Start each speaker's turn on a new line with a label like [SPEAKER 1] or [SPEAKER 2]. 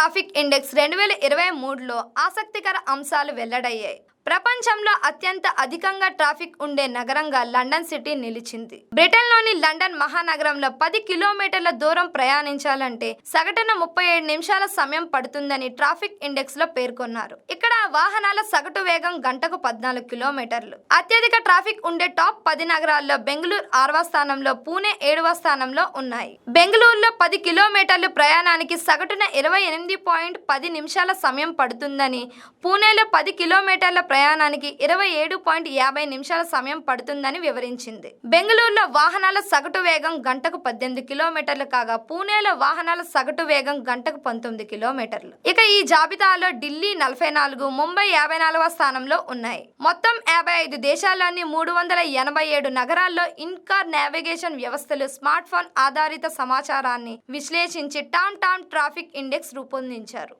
[SPEAKER 1] Traffic index రెండు వేల ఇరవై మూడులో ఆసక్తికర అంశాలు వెల్లడయ్యాయి. ప్రపంచంలో అత్యంత అధికంగా ట్రాఫిక్ ఉండే నగరంగా లండన్ సిటీ నిలిచింది. బ్రిటన్లోని లండన్ మహానగరంలో పది కిలోమీటర్ల దూరం ప్రయాణించాలంటే సగటున ముప్పై ఏడు నిమిషాల సమయం పడుతుందని ట్రాఫిక్ ఇండెక్స్లో పేర్కొన్నారు. ఇక్కడ వాహనాల సగటు వేగం గంటకు పద్నాలుగు కిలోమీటర్లు. అత్యధిక ట్రాఫిక్ ఉండే టాప్ పది నగరాల్లో బెంగళూరు ఆరవ స్థానంలో పూణే ఏడవ స్థానంలో ఉన్నాయి. బెంగళూరులో పది కిలోమీటర్లు ప్రయాణానికి సగటున ఇరవై ఎనిమిది పాయింట్ పది నిమిషాల సమయం పడుతుందని పూణేలో పది కిలోమీటర్ల ప్రయాణానికి ఇరవై ఏడు పాయింట్ యాభై నిమిషాల సమయం పడుతుందని వివరించింది. బెంగళూరులో వాహనాల సగటు వేగం గంటకు పద్దెనిమిది కిలోమీటర్లు కాగా పూణేలో వాహనాల సగటు వేగం గంటకు పంతొమ్మిది కిలోమీటర్లు. ఇక ఈ జాబితాలో ఢిల్లీ నలభై నాలుగు ముంబై యాభై నాలుగవ స్థానంలో ఉన్నాయి. మొత్తం యాభై ఐదు దేశాల్లోని మూడు వందల ఎనభై ఏడు నగరాల్లో ఇన్కార్ నావిగేషన్ వ్యవస్థలు స్మార్ట్ ఫోన్ ఆధారిత సమాచారాన్ని విశ్లేషించి టామ్ టామ్ ట్రాఫిక్ ఇండెక్స్ రూపొందించారు.